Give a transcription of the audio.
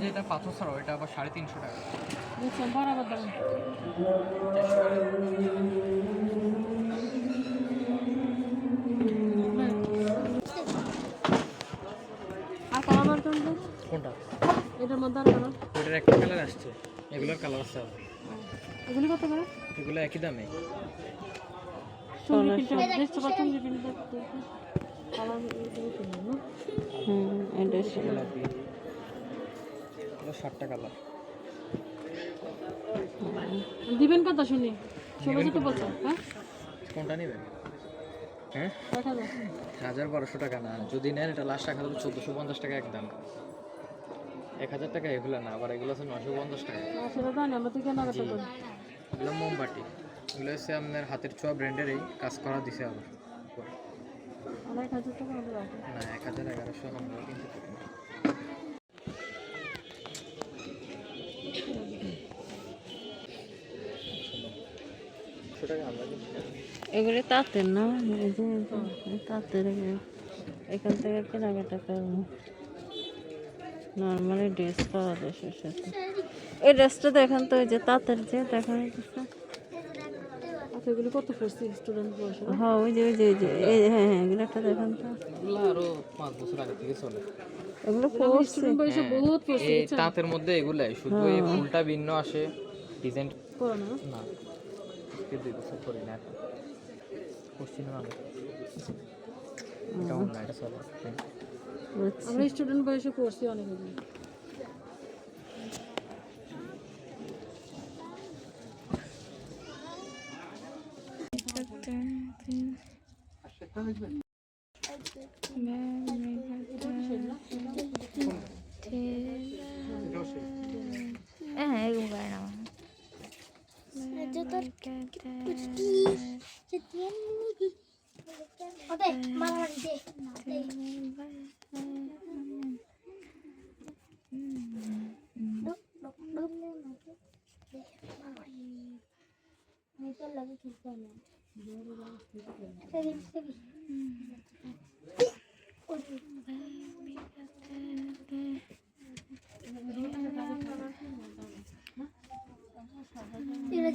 যেটা পাথর ছাড়াও এটা আবার সাড়ে তিনশো টাকা। বুঝছেন বরাবর দাম। কোনটা? এটার মধ্যে আর কালার? একটা কালার আসছে এগুলোর কালার আছে এগুলি কত করে? এগুলো একই দামে। চুঙ্গি কিনতে গোলাপি এগুলো ষাটটা কালার দিবেন কত শুনি? ষোলোশো তো বলছেন হ্যাঁ? কোনটা নেবেন? হ্যাঁ? হাজার। বারোশো টাকা না যদি নেন এটা লাস্ট রাখা যাবে চোদ্দোশো পঞ্চাশ টাকা একদম। এক হাজার টাকা এগুলো না আবার এগুলো আছে নশো পঞ্চাশ টাকা। এগুলো মোমবাতি। এগুলো হচ্ছে আপনার হাতের ছোঁয়া ব্র্যান্ডের এই কাজ করা দিছে আবার। টাকা না এক হাজার এগারোশো আমরা কিন্তু। এগুলি তাঁতের না? এই যে তাঁতের এখান থেকে কেনাকাটা করব। নর্মালি ড্রেস পাওয়া যায় সে সাথে এই ড্রেসটা দেখেন তো ওই যে তাঁতের যে দেখা আচ্ছা এগুলো কত পড়ছে স্টুডেন্ট বয়সে হ্যাঁ ওই যে ওই যে ওই যে এই হ্যাঁ হ্যাঁ এগুলো একটা দেখেন তো। এগুলো আরও পাঁচ বছর আগে থেকে চলে। এগুলো স্টুডেন্ট বয়সে বহুত পড়ছে তাঁতের মধ্যে এগুলাই শুধু এই ফুলটা ভিন্ন আসে ডিজাইন না। আজকে দুই বছর করি না এখন। করছি না আমি এটা আমরা স্টুডেন্ট বয়সে পড়ছি অনেক হ্যাঁ kadar gitmişti. Yediyen.